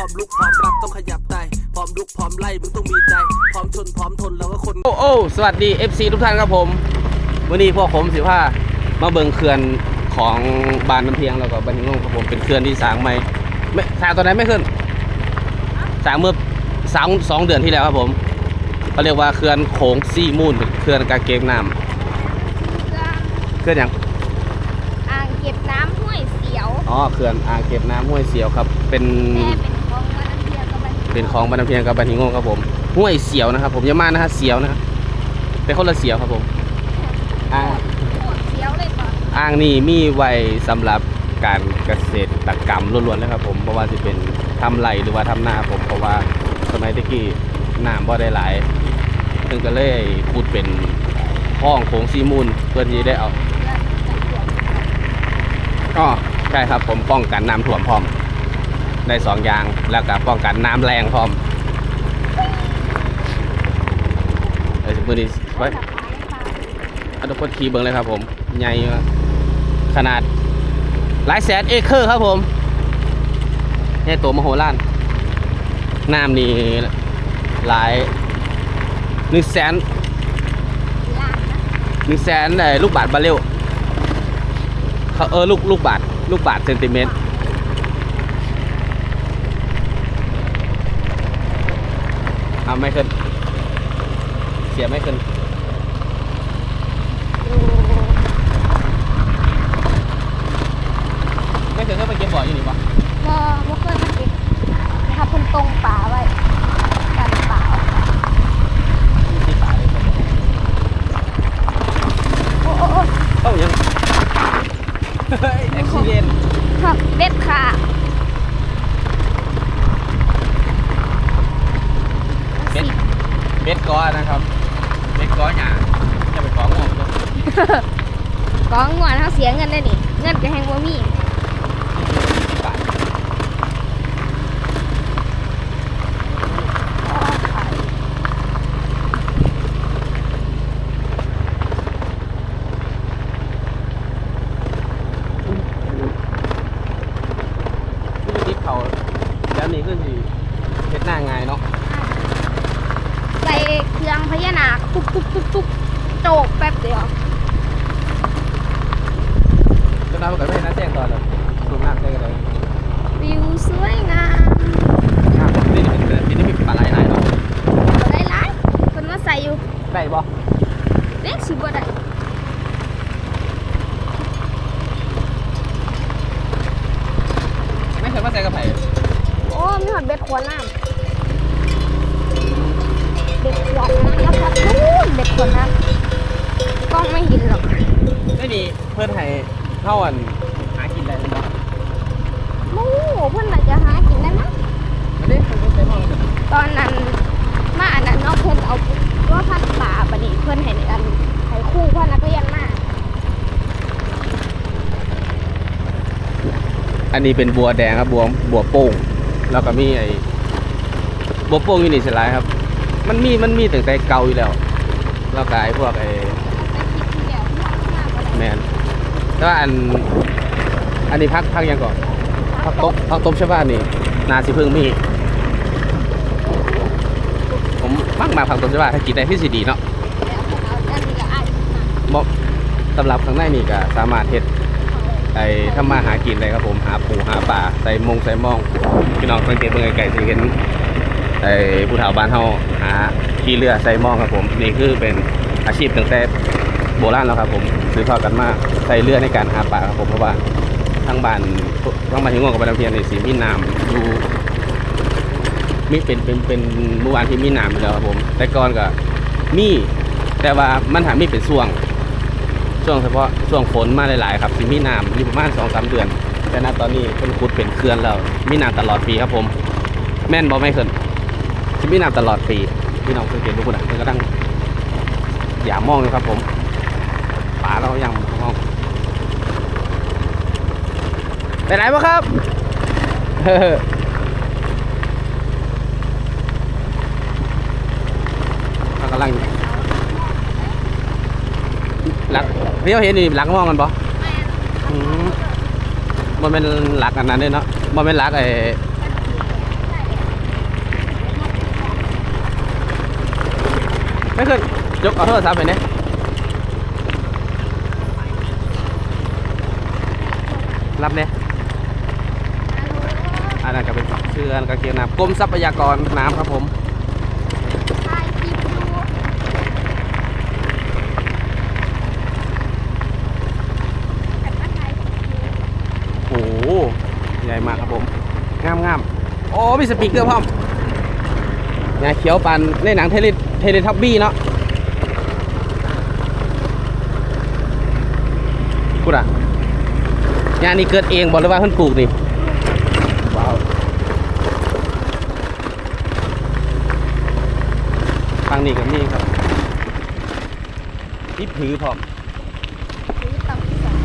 ร้อมลุกพร้อมรับต้องขยับไตพร้อมลุกพร้อมไล่มึงต้องมีใจ พร้อมชนพร้อมทนแล้วก็คน โอ้โอ้สวัสดี FC ทุกท่านครับผม วันนี้พวกผมสิว่ามาเบิงเขื่อนของบานน้ำเพียงแล้วก็บันทิงงครับผมเป็นเขื่อนที่สร้างใหม่ไม่สร้างตอนไหนไม่ขึ้นสร้างเมื่อสองสองเดือนที่แล้วครับผมเขาเรียกว่าเขื่อนโขงซี่มูนเป็นเขื่อนกาเกมน้ำเขื่อนหยังอ่างเก็บน้ำห้วยเสียว อ๋อเขื่อนอ่างเก็บน้ำห้วยเสียวครับ เป็น แม่เป็นของวันน้ำ เพียงกับบันเป็นของบานน้ำเพียงกับบันทิงงครับผมห้วยเสียวนะครับ ผมอยามานะฮะเสียวนะครับเป็นคนละเสียวครับผมอ่าโคตรเสียวเลยก่อนอ่างนี่มีไว้สำหรับการเกษตรกรรมล้วนๆเลยครับผมเพราะว่าจะเป็นทำไรหรือว่าทำนาผมเพราะว่าสมัยตะกี้น้ำบ่ได้หลายซึ่งก็เลยขุดเป็นห้องโขงซีมูลเพื่อที่ได้เอาก็ใช่ครับผมป้องกันน้ำท่วมพร้อม ได้สองอย่างแล้วก็ป้องกันน้ำแรงพร้อมเอ้ยมือนี้ไว้ทุกคนขี่เบิ้งเลยครับผม ใหญ่ขนาดหลายแสนเอเคอร์ครับผมนี่ตัวมโหฬารน้ำนี่หลายหนึ่งแสนนะหนึ่งแสนลูกบาทบาเรลเขาเออลูกลูกบาทลูกบาทเซนติเมตร อาไม่ขึ้น เสียไม่ขึ้นดูไม่ขึ้นก็ไปเก็บบ่ออยู่นี่ปะบ่บ่เคยมาเก็บถ้าเพิ่นตรงป่าไว้กันป่าที่ป่าเลยครับโอ้โอ้โอ้เอ้ายังเฮ้ยแอคซิเดนครับเด็ดขาด เบ็ดเบ็ดก้อนนะครับเบ็ดก้อนหยาจะไปของงงกองงวนเฮาเสียเงินได้นี่ เงินก็แฮงบ่มีบาทที่ติดเขาแล้วนี่ก็คือเฮ็ดหน้าง่ายเนาะใส่เครื่องพญานาคตุ๊บตุ๊บตุ๊บตุ๊บโจกแป๊บเดียวจนเราก็ไม่ให้น้าแจ้งตอนเลยรวมน้ำได้กันเลยวิวสวยงามน้ำนี่เป็นที่นี่มีปลาไหลหลายเนาะบ่ได้หลายเพิ่นมาใส่อยู่ได้บ่เล็กสิบ่ได้ไม่เคยมาใส่กระไผ่โอ้มีหอดเบ็ดขวดน้ำ เบ็ดขวดน้ำแล้วครับนู่นเบ็ดขวดน้ำกล้องไม่เห็นหรอกไม่มีเพื่อนให้เท่าอันหากินได้หรือเปล่าโอ้เพิ่นน่าจะหากินได้มั้งไม่ได้เพิ่นใช้มองตอนนั้นมาอันนั้นเนอกเพิ่อนเอาว่าพันป่าบันี้เพิ่อนให้อันให้คู่เพิ่นนักเรียนมาอันนี้เป็นบัวแดงครับบัวบัวโป่งแล้วก็มีไอ้บัวโป่งอยู่นี่สลายครับ มันมีมันมีตั้งแต่เก่าอยู่แล้วแล้วก็ไอ้พวกไอ้แต่คิดที่แล้วที่เอามาบ่ได้แมนแต่ว่าอัน อันนี้พักพักยังก่อนพักตบพักตบใช่ป่ะนี่นาสิพึ่งมีผมมักมาพักตบใช่ป่ะถ้ากินได้ที่สิดีเนาะแล้วเอาอันนี้ก็อ่านขึ้นาะสำหรับข้างในนี่ก็สามารถเฮ็ดไอ้ทำมาหากินได้ครับผมหาปูหาป่าใส่มงใส่มองพี่น้องสังเกตเบิ่งไกลๆสิเห็นไอ้ผู้เฒ่าบ้านเฮาหา ขี่เรือใส่หมองครับผมนี่คือเป็นอาชีพตั้งแต่โบราณแล้วครับผมสืบทอดกันมาใส่เรือในการหาปลาครับผมเพราะว่าทั้งบ้านทั้งบ้านที่งวงกับบ้านเพียงนี่สิมีน้ำอยู่มีเป็นเป็นเป็นหมู่บ้านที่มีน้ำแล้วครับผม แต่ก่อนก็มีแต่ว่ามันหามีเป็นช่วงช่วงเฉพาะช่วงฝนมาหลายๆครับสิมีน้ำอยู่ประมาณสองสามเดือน แต่ณตอนนี้เป็นขุดเป็นเขื่อนแล้วมีน้ำตลอดปีครับผม แม่นบอไม่เขิน สิมีน้ำตลอดปีพี่น้องสังเกตดูคุณอะมันก็ตั้งอย่ามองเลยครับผมป่าเรายังมองไปไหนวะครับเฮ้อเรากำลังหลักพี่เขาเห็นนี่หลักมองกันปะม่นอืมมันเป็นหลักอันนั้นด้วยเนาะมันเป็นหลักไอ้ ใช่ ไม่ขึ้น ยกเอาโทรศัพท์ไปเนี่ยรับเนี่ยอันนั้นก็เป็นชื่ออันก็เกียร์น้ำกรมทรัพยากรน้ำครับผมโอ้ใหญ่มากครับผม งามงามโอ้มีสปีกเกอร์พร้อม งาเขียวปันในหนังเทเลเทเลทับบี้เนาะพูดอะงานนี้เกิดเองบอกเลยว่าเพิ่นปลูกนี่ว้าวฟังนี่กับนี่ครับนี่ผือพร้อมหรือต่ำสอง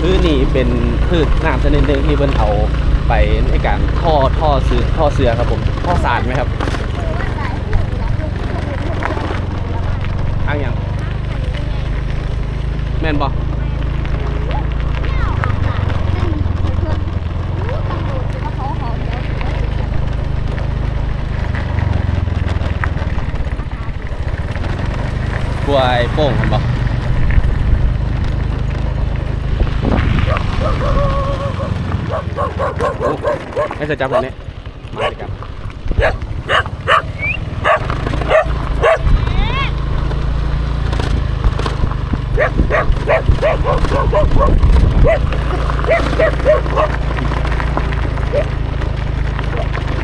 พืชนี่เป็นพืชน้ำชนิดหนึ่งที่เพิ่นเอาไปในการท่อท่อเสือท่อเสือครับผมท่อสารไหมครับ คือว่าสายหูนะคือคือคือคือแล้วมัน ทางอย่างแม่นบ่ ไม่เอาอาสาเล่นเพื่อนรู้ตำรวจจะมาขอขอเดี๋ยว กล้วย โป้งครับบ่ให้เธอจับแบบนี้มาเลยครับ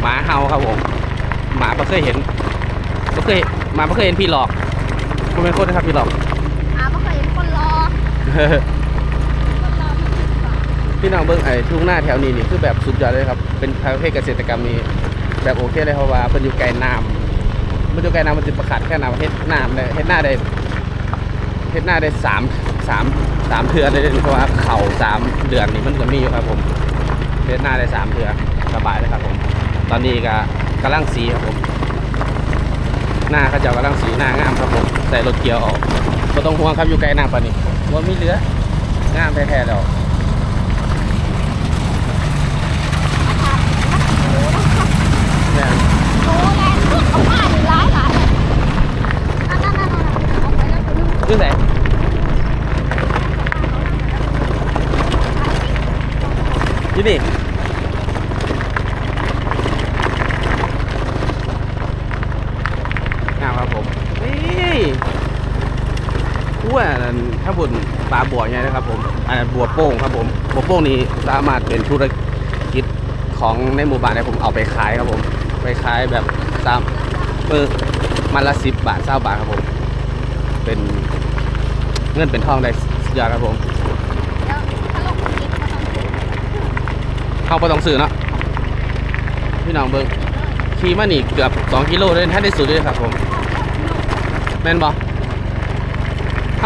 หมาเห่าครับผมหมาบ่เคยเห็นบ่เคยหมาบ่เคยเห็นพี่หลอก คุณเป็นคนนะครับพี่หลอกอาไม่เคยเห็นคนรอคนรอไม่ถึงก่อนพี่น้องเบิ้งไอ้ทุ่งหน้าแถวนี้นี่คือแบบสุดยอดเลยครับ เป็นประเภทเกษตรกรรมนี่แบบโอเคเลยเพราะว่าเป็นอยู่ไกลน้ำมันอยู่ไกลน้ำมันจะประคัดแค่น้ำเฮ็ดน้ำได้เฮ็ดหน้าได้เฮ็ดหน้าได้สามสามสามเทือนเลยเพราะว่าเข่าสามเดือนนี่มันก็มีอยู่ครับผมเฮ็ดหน้าได้สามเทือนสบายเลยครับผม ตอนนี้ก็กำลังสีครับผม หน้าเขาจะกำลังสีหน้างามครับผมใส่รถเกียร์ออกก็ต้องห่วงครับอยู่ไกลหน้ำปานี้ว่ามีเหลืองามแท้ๆแล้วเนี่ยโอ้แรงขึ้นเอาผ้าอยู่ร้ายหลายนั่นนั่นนั่นนั่นเอาไปแล้วคุณ คือไหนที่นี่งามครับผม นี่ ว่าอันถ้าบุญปลาบัวไงนะครับผมอันนั้นบัวโป้งครับผมบัวโป้งนี้สามารถเป็นธุรกิจของในหมู่บ้านได้ผมเอาไปขายครับผม ไปขายแบบตามเออมันละสิบบาทเก้าบาทครับผม เป็นเงินเป็นทองได้สุดยอดครับผมแล้าปก็ต้องถูกเข้าไปต้องซื้อเนาะพี่น้องเบิ้งขี่มาหนีเกือบ 2 กิโลเลยถ้าได้สุดเลยครับผมแม่นบอ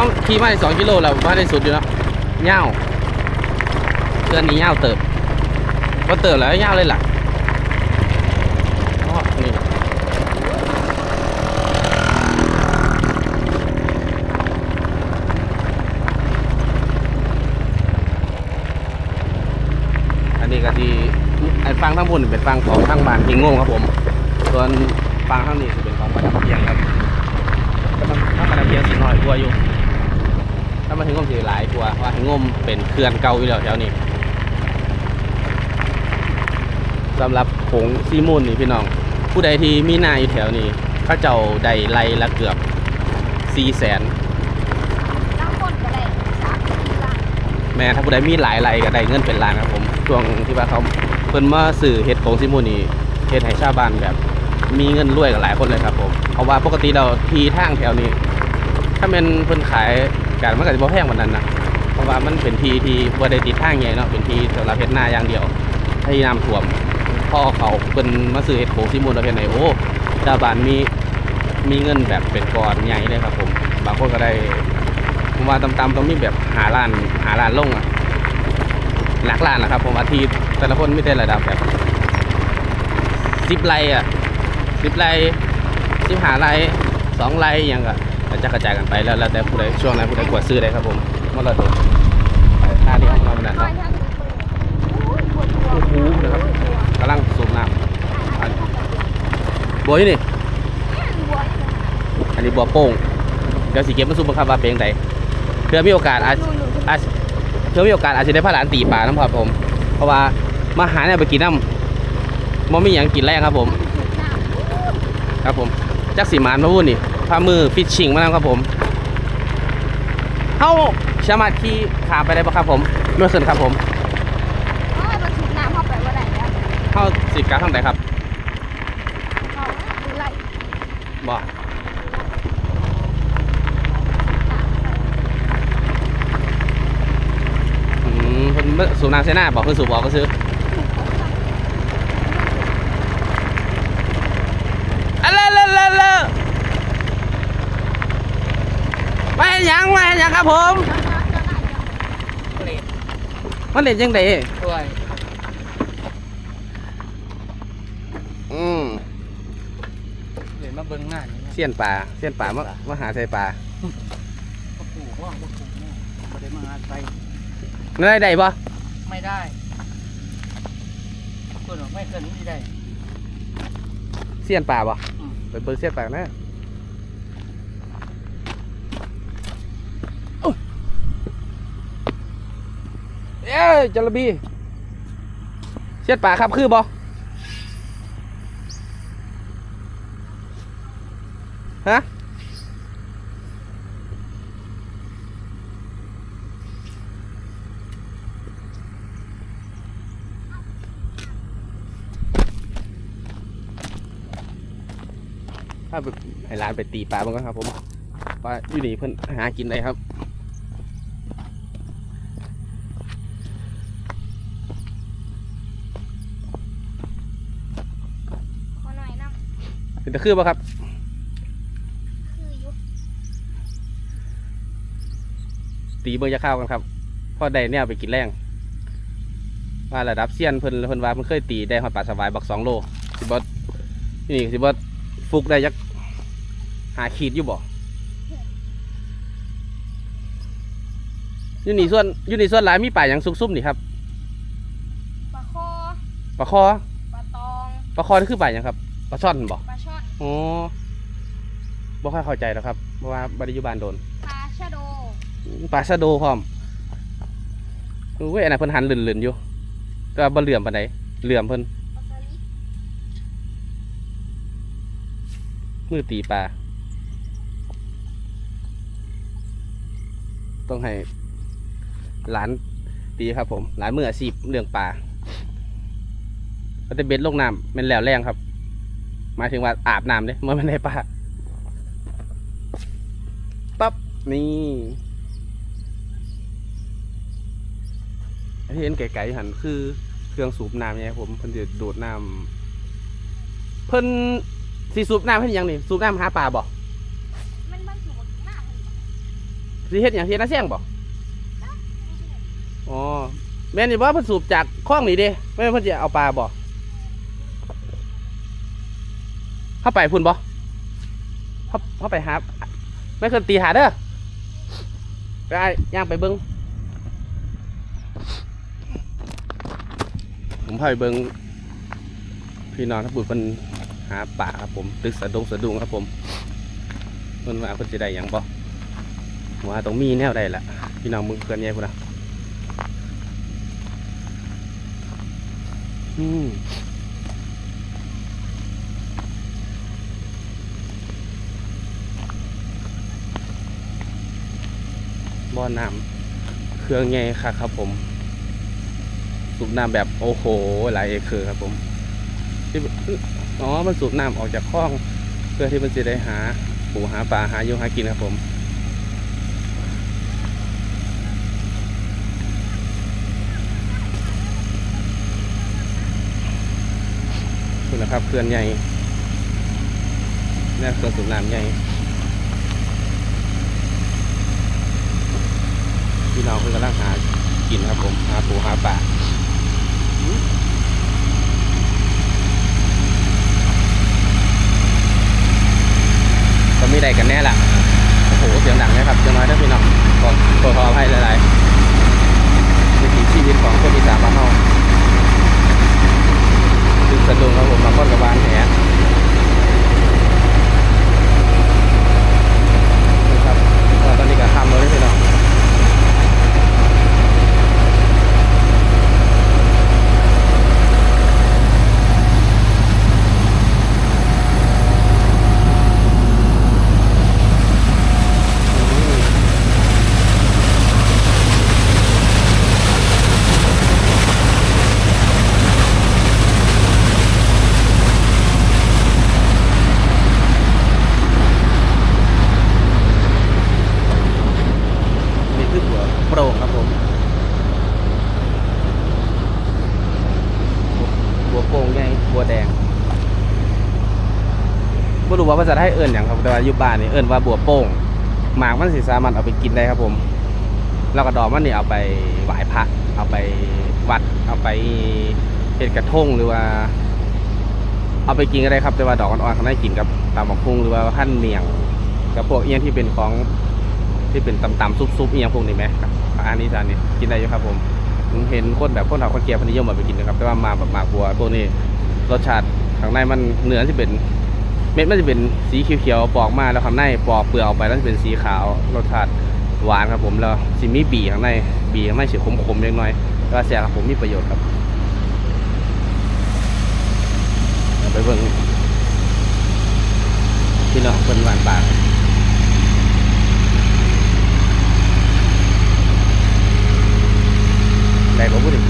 เขาขี่มาได้2กิโลแล้วว่าได้สุดอยู่เนาะเง่าวเดือนนี้เง่าวเติบก็เติบแล้วเง่าวเลยล่ะอ๋อนี่อันนี้ก็ที่ไอ้ฟังทั้งบนเป็นฟังของทางบ้านหิงโง่ครับผม ส่วนฟังข้างนี้จะเป็นของประดับเพียงครับก็มันถ้าประดับเพียงสีน้อยกว่าอยู่ ถ้ามาถึงงมสีหลายกว่าเพราะว่างงมเป็นเขื่อนเก่าอยู่แล้วแถวนี้สำหรับผงซีมูนนี่พี่น้อง ผู้ใดที่มีนาอยู่แถวนี้เขาเจ้าได้ไล่ละเกือบสี่แสนตั้งคนก็ได้สามสี่ล้านแม้ถ้าผู้ใดมีหลายไรก็ได้เงินเป็นล้านครับผมช่วงที่ว่าเขาเพิ่นมาสื่อเฮ็ดผงซีมูนนี่เฮ็ดให้ชาวบ้านแบบ มีเงินรวยกับหลายคนเลยครับผมเพราะว่าปกติเราทีทางแถวนี้ ถ้าเป็นเพิ่นขาย กันมันก็จะบ่แพงกว่านั้นนะเพราะว่ามันเป็นทีที่บ่ได้ติดทางใหญ่เนาะเป็นทีสำหรับเฮ็ดนาอย่างเดียวให้น้ำท่วมพ่อเขาเพิ่นมาซื้อเฮ็ดโขงซีมูลแล้วเฮ็ดให้โอ้ชาวบ้านมีมีเงินแบบเป็นก้อนใหญ่เลยครับผมบางคนก็ได้ผมว่าต่ำๆต้องมีแบบหาล้านหาล้านลงอะหลักล้านนะครับ ผมว่าทีแต่ละคนไม่ได้ระดับแบบสิบไรอะสิบไรสิบหาไรสองไรอยังก็ ก็จะกระจายกันไปแล้วแล้วแต่ผู้ใดช่วงไหนผู้ใดกวดซื้อได้ครับผมมรดกไปท่าที่ของเราเป็นนั้นน้นาะทั้งโอ้ยปวดหัวโอ้โหนะครับกำลังสูบน้ำบัวอยู่นี่อันนี้บัวโป่งเดี๋ยวสิเก็บมาซุปบังคับว่าเป็นจั่งใดเพื่อมีโอกาสอาจนู่นๆอาเพื่อมีโอกาสอาจจะได้พาหลานตีปลาน้ำพอดผม เพราะว่ามาหาเนี่ยไปกินน้ำมันไมีอย่างกินแรกครับผม ครับผมจักสีมานมาวุ่นนี่ พามือฟิชชิงมาแล้วครับผมเข้าสามารถขี่ขาไปได้ปะครับผมเมื่อคืนครับผมโอ้ยมันสูบน้ำเข้าไปว่าได้แล้วเข้าสิบกาทางไหนครับเขาดูไล่บ่อืมเพิ่นเบิ่งสูบน้ำเสนาบอกเพิ่นสูบบอกก็ซื้ออะเลเลเลเลมาเห็นห ยังมาเห็นหยังครับผมเล็ดมันเล่นยังไงด้วยอืมเล็ดมาเบิ้งหน้านี่นะเสี้ยนป่าเสี้ยนป่ามามาหาใส่ป่าพ่อปู่ว่าพ่อปู่เนี่ยไม่ได้มาหาใครไม่ได้ใดปะไม่ได้คนบอกไม่เคยนี่ได้เสี้ยนป่าปะอืมไปเบิกเสี้ยนป่านะ เอ้ยจระบีเสี้ยนป่าครับคือบ่ฮะถ้าไปให้ร้านไปตีปลาบ้างครับผมว่าอยู่นี่เพิ่นหากินได้ครับ เป็นตะคือป่ะครับ คืออยู่ตีเบอร์ยาข้าวกันครับพอได้เนี่ยเอาไปกินแรงว่าระดับเซียนเพิ่นเพิ่นว่าเพิ่นเคยตีได้หอดปลาสวายบักสองโลสิบอนี่สิบอฟุกได้ยักหาขีดอยู่บ่อยู่นี่ส่วนอยู่นี่ส่วนหลายมีป่าอย่างซุ่มๆนี่ครับปลาคอปลาคอปลาตองปลาคอนี่คือป่าอย่างครับปลาช่อนบ่ปลาช่ อนอ๋อบ่ค่อยเข้าใจแล้วครับเพราะว่าบริยุบานโดนปลาชะโดปลาชะโดพร้อมอุ้ยอันนั้นเพิ่นหันลื่นๆอยู่ ก็บ่เหลื่อมปานใดเหลื่อมเพิ่นปลาสลิดมือตีปลาต้องให้หลานตีครับผมหลานมืออาชีพเรื่องปลาก็จะเบ็ดลงน้ำแมันแล้วแรงครับ หมายถึงว่าอาบน้ำเลยมันไม่ได้ปลาปั๊บนี่ที่เห็นไก่ๆหันคือเครื่องสูบน้ำเนี่ยผมเพิ่นจะดูดน้ำเพิ่นสีสูบน้ำเพิ่นยังนี่สูบน้ำหาปลาบ่มันมันสูบหน้าเพิ่นบ่สิเฮ็ดหยังเฮ็ดน้าเสียงบ่อ๋อแม่นนี่บ่เพิ่นสูบจากคลองนี่เด้แม่เพิ่นจะเอาปลาบ่ เข้าไปพุ่นบ่เข้าเข้าไปหาไม่เคยตีหาเด้อไปอ้ย่างไปเบิ่งผมพาไปเบิ่งพี่น้องทั้งบุญเพิ่นหาป่าครับผม ตึกสะดงสะดุงครับผมเพิ่นว่าเพิ่นสิได้หยังบ่ว่าต้องมีแนวใดล่ะ พี่น้องมึงเพื่อนแย่พุ่นนะอืม อน้ำเครื่องใหญ่ค่ะครับผมสูบน้ำแบบโอ้โหหลายเอเคอร์ครับผมที่อ๋อมันสูบน้ำออกจากคลอง เพื่อที่มันจะได้หาปูหาปลาหาอยู่หากินครับผมคุณนะครับเคลื่อนใหญ่เนี่ยเครื่องสูบน้ำใหญ่ พี่น้องเพื่อนกำลังหากินครับผมหาปูหาปลาก็ม่ได้กันแน่ล่ะโอ้โหเสียงดังนะครับจังน้อยถ้าพี่น้องขอขอขออภัยหลายๆวิถีชีวิตของคนอีสานบ้านเฮาตึกสะดุ้งครับผมมาก้อนกระบาลแหบ่รู้ว่าภาษาไทยเอิ้นหยังครับแต่ว่าอยู่บ้านนี่เอิ้นว่าบัวโป่งหมากมันสิสามารถเอาไปกินได้ครับผมแล้วก็ดอกมันนี่เอาไปไหว้พระเอาไปวัดเอาไปเฮ็ดกระทงหรือว่า เอาไปกินก็ได้ครับ แต่ว่าดอกอ่อนๆเขาได้กินกับตำบักพุงหรือว่าขั้นเมียงกับพวกเอียงที่เป็นของที่เป็นตำๆซุปๆเอียงพวกนี้ไหมครับอันนี้จานนี้กินได้อยู่ครับผมผมเห็นคนแบบคนเฒ่าคนแก่เพนนิยมมาไปกินนะครับ แต่ว่ามาแบบหมากบัวพวนี้รสชาติข้างในมันเนื้อที่เป็น เม็ดมันจะเป็นสีเขียวๆปอกมาแล้วข้างในปอกเปลือกออกไปแล้วจะเป็นสีขาวรสชาติหวานครับผมแล้วสิมีบีข้างในบีข้างในสีขมๆเล็กน้อยแล้วก็แซ่บครับผมมีประโยชน์ครับไปเบิ่งพี่น้องเป็นหวานบางได้บ่พูดดิ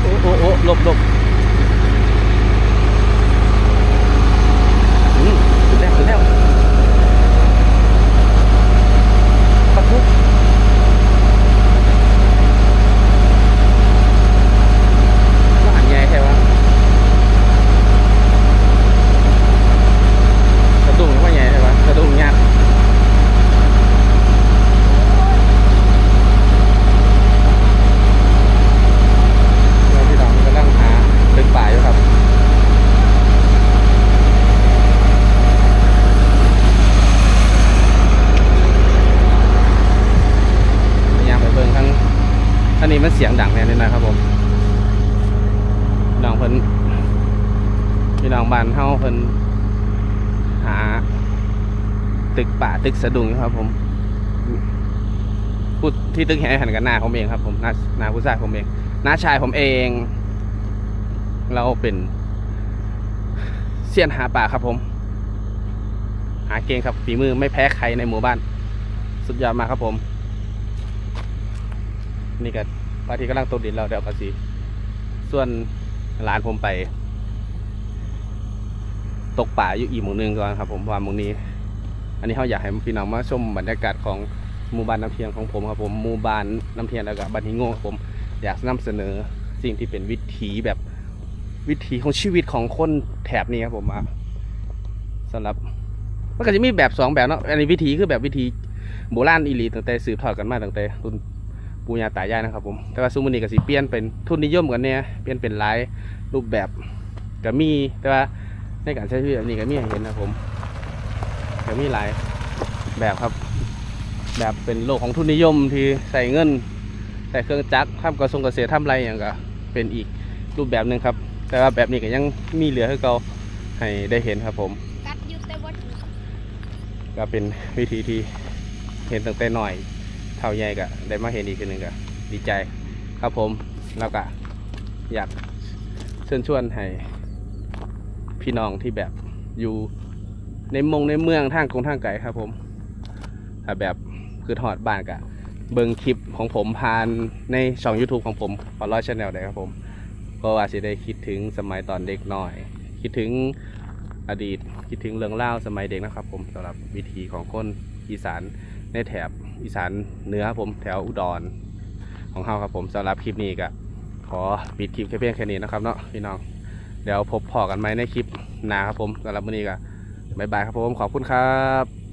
โอ้โอ้โอ้หลบหลบอืมถึงแล้วถึงแล้วปักทุกว่าหันใหญ่แค่วะกระดุมว่าใหญ่ใช่ปะกระดุมยากเราพี่น้องกำลังหาตึกป่าอยู่ครับ พยายามไปเบิ่งทั้งท่านนี้มันเสียงดังแน่นิดหน่อยครับผมพี่น้องเพิ่นพี่น้อง บ้านเฮาเพิ่นหา ตึกป่าตึกสะดุงอยู่ครับ ผมพูดที่ตึกแห่หันกันหน้าผมเองครับ ผมหน้าหน้าผู้ชายผมเองหน้าชายผมเอง เราเป็นเซียนหาป่าครับ ผม หาเก่งครับฝีมือไม่แพ้ใครในหมู่บ้าน สุดยอดมากครับผม นี่ก็พาทิตย์กำลังตกดินแล้วเดี๋ยวก็สิส่วนร้านผมไป ตกป่าอยู่อีกหมู่หนึงก่อนครับ ผมเพราะว่าหมู่นี้ อันนี้เขาอยากให้พี่น้องมาชมบรรยากาศของหมู่บ้านน้ำเทียงของผมครับผมหมู่บ้านน้ำเทียงแล้วก็บ้านหิงโง่ครับผมอยากนำเสนอสิ่งที่เป็นวิถีแบบวิถีของชีวิตของคนแถบนี้ครับผมอะสำหรับมันก็จะมีแบบสองแบบเนาะอันนี้วิถีคือแบบวิถีโบราณอีหลีตั้งแต่สืบทอดกันมาตั้งแต่รุ่นปู่ย่าตายายนะครับผมแต่ว่าซุมอนี้ก็สิเปลี่ยนเป็นทุนนิยมกันเนี่ยเปลี่ยนเป็นหลายรูปแบบก็มีแต่ว่า ในการใช้ชีวิตแบบนี้ก็มีให้เห็นนะครับผมก็มีหลายแบบครับ แบบเป็นโลกของทุนนิยมที่ใส่เงินใส่เครื่องจักรทำกระทรวงเกษตรทำไรอย่างก็เป็นอีกรูปแบบหนึ่งครับ แต่ว่าแบบนี้ก็ยังมีเหลือให้เราให้ได้เห็นครับผมก็เป็นวิธีที่เห็นตั้งแต่หน่อยเท่าใหญ่ก็ได้มาเห็นอีกทีหนึ่งก็ดีใจครับผมแล้วก็อยากเชิญชวนให้ พี่น้องที่แบบอยู่ในมงในเมืองทางกรุงทางไกลครับ ผมถ้าแบบคือถอดบ้านกะเบิ่งคลิปของผมผ่านในช่อง YouTube ของผมปอร้อยชาแนลได้ครับผมเพราะว่าสิได้คิดถึงสมัยตอนเด็กหน่อย คิดถึงอดีตคิดถึงเรื่องเล่าสมัยเด็กนะครับ ผมสำหรับวิถีของคนอีสานในแถบอีสานเหนือผมแถวอุดรของเฮาครับผมสำหรับคลิปนี้ก็ขอปิดคลิปแค่เพียงแค่นี้นะครับเนาะพี่น้อง เดี๋ยวพบพอกันไหมในคลิปหน้าครับผมสำหรับวันนี้ก็บ๊ายบายครับผมขอบคุณครับ